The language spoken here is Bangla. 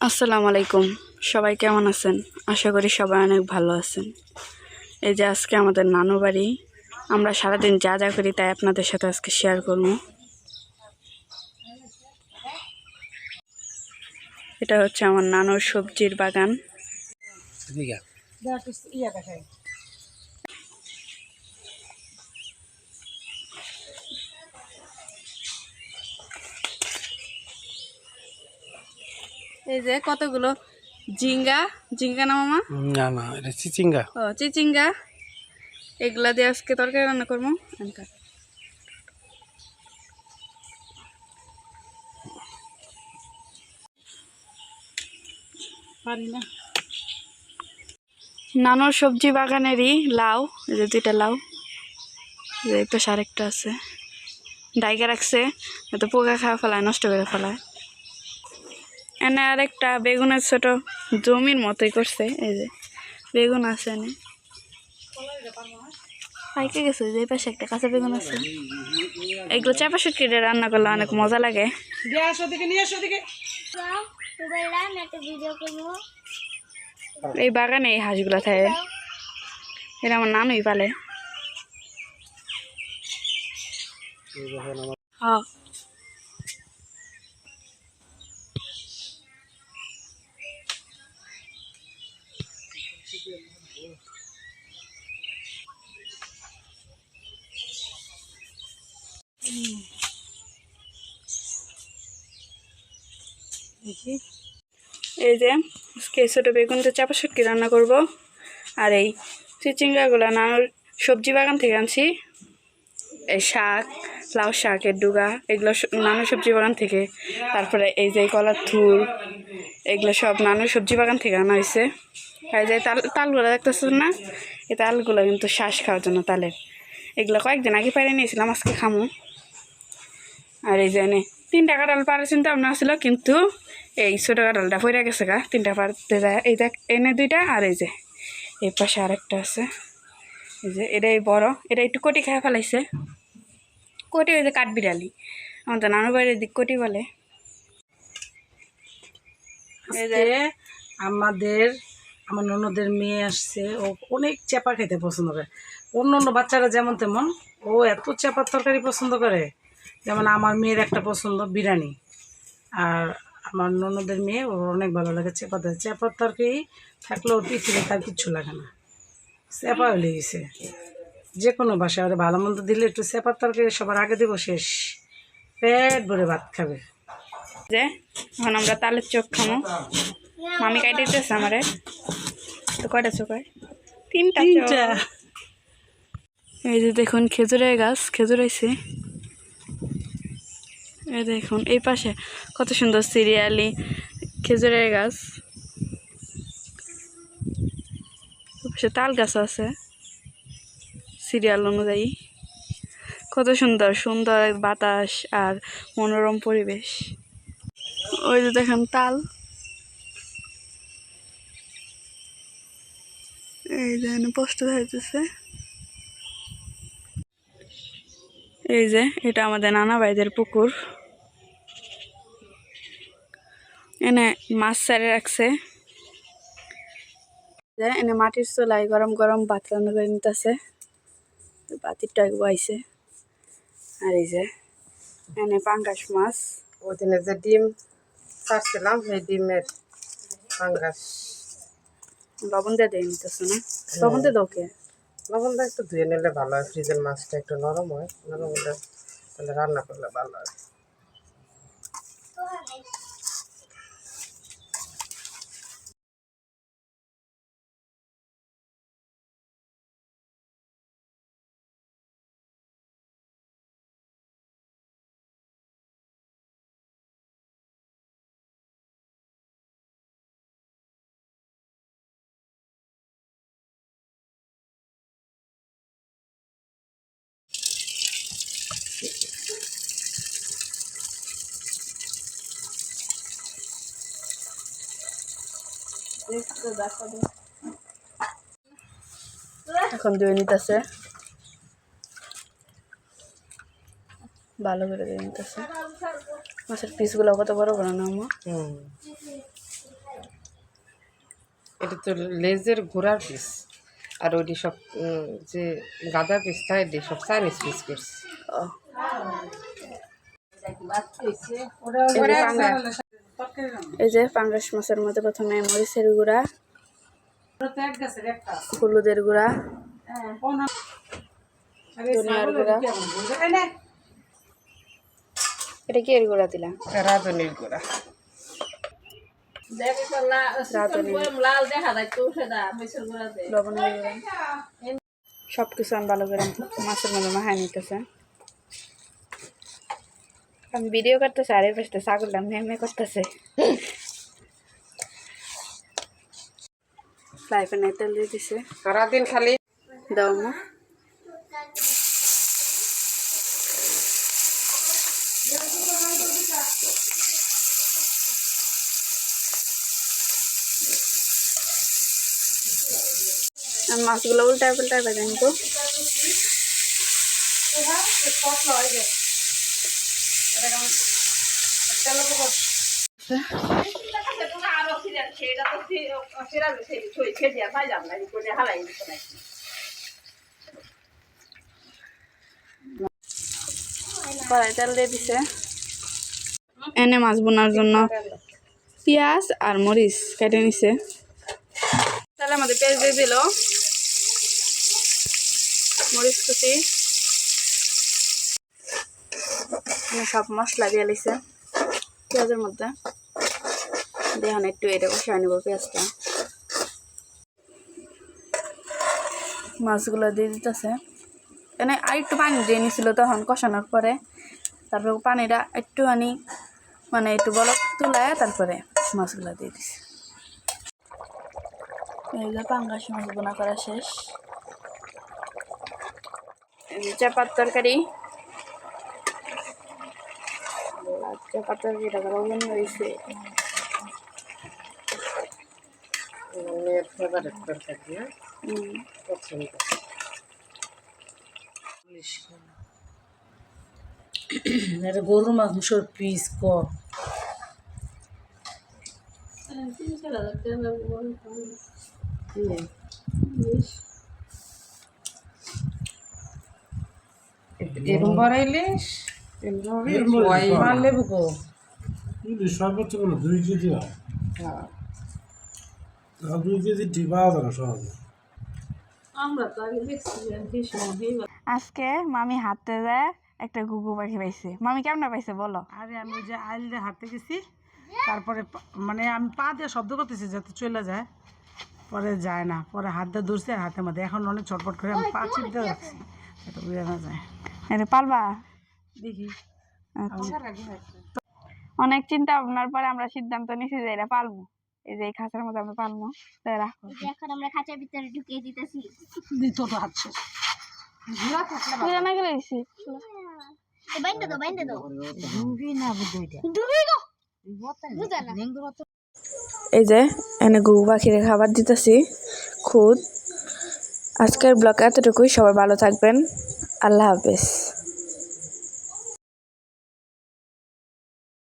আসসালামু আলাইকুম। সবাই কেমন আছেন? আশা করি সবাই অনেক ভালো আছেন। এই যে আজকে আমাদের নানু বাড়ি আমরা সারাদিন যা যা করি তাই আপনাদের সাথে আজকে শেয়ার করব। এটা হচ্ছে আমার নানুর সবজির বাগান। এই যে কতগুলো? জিঙ্গা জিঙ্গা না মামা? না না এটা চিচিঙ্গা। ও চিচিঙ্গা। এগুলা দিয়ে আজকে তরকারি রান্না করব। পারি না। নানোর সবজি বাগানেরই লাউ এই যে দুইটা লাউ। এই যে একটা আরেকটা আছে। ডাইগা রাখছে এত পোকা খাওয়া ফেলায় নষ্ট করে ফেলায়। এনে আরেকটা বেগুনের ছোট জমির মতোই করছে এই যে বেগুন আছে এনে। পাইকে গেছে যে এই পাশে একটা কাঁচা বেগুন আছে। এগুলো চাপা সুটকিটা রান্না করলে অনেক মজা লাগে। এই বাগানে এই হাঁসগুলো থাকে। এটা আমার নানুই পালে। হ্যাঁ। এই যে আজকে ছোটো বেগুন তো চাপা শুটকি রান্না করব। আর এই চিচিঙ্গাগুলো নানুর সবজি বাগান থেকে আনছি। এই শাক, লাউ শাকের ডুগা, এগুলো নানু সবজি বাগান থেকে। তারপরে এই যে কলার থুর, এগুলো সব নানু সবজি বাগান থেকে আনা হয়েছে আর এই যে তাল তালগুলো দেখতেছেন না? এই তালগুলো কিন্তু শ্বাস খাওয়ার জন্য তালের। এগুলো কয়েকদিন আগে পাইরে নিয়েছিলাম, আজকে খামো। আর এই যে এনে তিনটা কাঁঠাল পাড়ার চিন্তা ভাবনা ছিল কিন্তু এই ছোটো কাঁঠালটা পড়ে গেছে গা, তিনটা পারতে যায়। এই দেখ, এনে দুইটা আর এই যে, এই পাশে আরেকটা আছে। এই যে, এটাই বড়, এটা একটু কটি খেয়ে ফেলাইছে। কটি ওই যে কাঠবিড়ালি আমাদের নানু বাড়ির দিক কটি বলে। এই যে আমাদের, আমার ননদের মেয়ে আসছে, ও অনেক চেপা খেতে পছন্দ করে। অন্য অন্য বাচ্চারা যেমন তেমন, ও এত চেপার তরকারি পছন্দ করে। যেমন আমার মেয়ের একটা পছন্দ বিরিয়ানি। আর আমার ননদের মেয়ে ওর অনেক ভালো লাগে চেপা দেয় চেপার তরকারি থাকলেও পৃথিবীতে তার কিচ্ছু লাগে না। চেপা হয়ে গেছে। যে কোনো বাসায় ওরা ভালো মন্দ দিলে একটু চেপার তরকারি সবার আগে দেবো শেষ। পেট ভরে ভাত খাবে। যে এখন আমরা তালের চোখ খামো মামি কাইটে দিতেছে আমারে। তো কয়টা চোখ হয়? তিনটা তিনটা। এই যে দেখুন খেজুরের গাছ খেজুর হয়েছে। এই দেখুন, এই পাশে কত সুন্দর সিরিয়ালি খেজুরের গাছ। পাশে তাল গাছ আছে, সিরিয়াল অনুযায়ী। কত সুন্দর সুন্দর বাতাস আর মনোরম পরিবেশ। ওই যে দেখেন তাল। এই যে পোস্ট হইতেছে এই যে, এটা আমাদের নানা ভাইদের পুকুর। এনে মাছ ছাড়ে রাখছে যে এনে মাটির চুলাই গরম গরম ভাত রান্না করে নিতেছে বাতিরটা বইছে আর এই যে এনে পাঙ্গাস মাছ। ওই দিনে যে ডিম ছাড়ছিলাম সেই ডিমের পাঙ্গাস লবণ দিয়ে দিয়ে নিতেছে না? লবণ দিয়ে দাও কে লবণটা একটু ধুয়ে নিলে ভালো হয় ফ্রিজের মাছটা একটু নরম হয়। নরম হলে তাহলে রান্না করলে ভালো হয়। এখন ধুয়ে নিতেছে। ভালো করে দিয়ে নিতেছে। মাছের পিসগুলো কত বড় বড় না আমার এটা তো লেজের ঘোড়ার পিস। আর ওইটি সব উম, যে গাদা পিস তাই এটি সব চাইনিজ পিস করছে। ও। ওটা এই যে পাঙ্গাস মাছের মধ্যে প্রথমে মরিচের গুঁড়া। হলুদের গুঁড়া ও ধনিয়ার গুঁড়া। এটা কি এর গুঁড়া দিলাম রাঁধুনির গুঁড়া। রাঁধুনি লবণের গুঁড়া। সব কিছু আমি ভালো করে মাছের মধ্যে মাখায় নিতেছে। আমি ভিডিও করতেছে আর এর পাশে ছাগলটা মেমে করতেছে ফ্রাই প্যানে তেল দিয়ে দিছে সারাদিন খালি দাও মা আমি মাছগুলো উল্টায় পাল্টায় ভেজে নিব কড়াই তেল দিয়ে দিছে। এনে মাছ বোনার জন্য পেঁয়াজ আর মরিচ কেটে নিছে। তেলের মধ্যে পেঁয়াজ দিয়ে দিল। মরিচ কুচি এনে সব মশলা দিয়ে লিছে পেঁয়াজের মধ্যে। দেখুন একটু এটা কষিয়ে নিব পেঁয়াজটা। মাছগুলো দিয়ে দিতেছে। এনে আর একটু পানি দিয়ে নিছিল তখন কষানোর পরে। তারপর পানিটা একটুখানি মানে একটু বলক তুলায় তারপরে মাছগুলো দিয়ে দিছে। এই পাঙ্গাস মাছ বোনা করা শেষ। চাপার তরকারি আর চাপার তরকারিটা লবণ হয়েছে আমার মেয়ের ফেভারিট তরকারি হ্যাঁ হুম। পছন্দ এটা গরুর মাংসর পিস ক এরম বাড়াইলিস মার লেবু কো ইলিশ সর্বোচ্চ কোনো দুই কেজি হয়। দুই কেজি আজকে মামি হাতে যায় একটা গুগু পাখি পাইছে। মামি কেমন পাইছে বলো? আরে আমি ওই যে আইল দিয়ে হাঁটতে গেছি তারপরে পা- মানে আমি পা দিয়ে শব্দ করতেছি যাতে চলে যায় পরে যায় না। পরে হাত দিয়ে ধরছি আর হাতের মধ্যে। এখন অনেক ছটপট করে আমি পা চিপতে রাখছি এটা বুঝে না যায়। এটা পালবা দেখি। আচ্ছা। অনেক চিন্তা ভাবনার পরে আমরা সিদ্ধান্ত নিছি যে এটা পালবো। এই যে এই খাঁচার মধ্যে আমরা পালবো তাই রাখো। এখন আমরা খাঁচার ভিতরে ঢুকিয়ে দিতেছি। দিত তো হাত না গেলে দিছি। বাইন্দে দাও বাইন্দে দাও। ডুবি না বুঝতে ডুবি গো। বুঝা না। এই যে এনে গুগু পাখিরে খাবার দিতেছি খুদ। আজকের ব্লগ এতটুকুই। সবাই ভালো থাকবেন। আল্লাহ হাফেজ।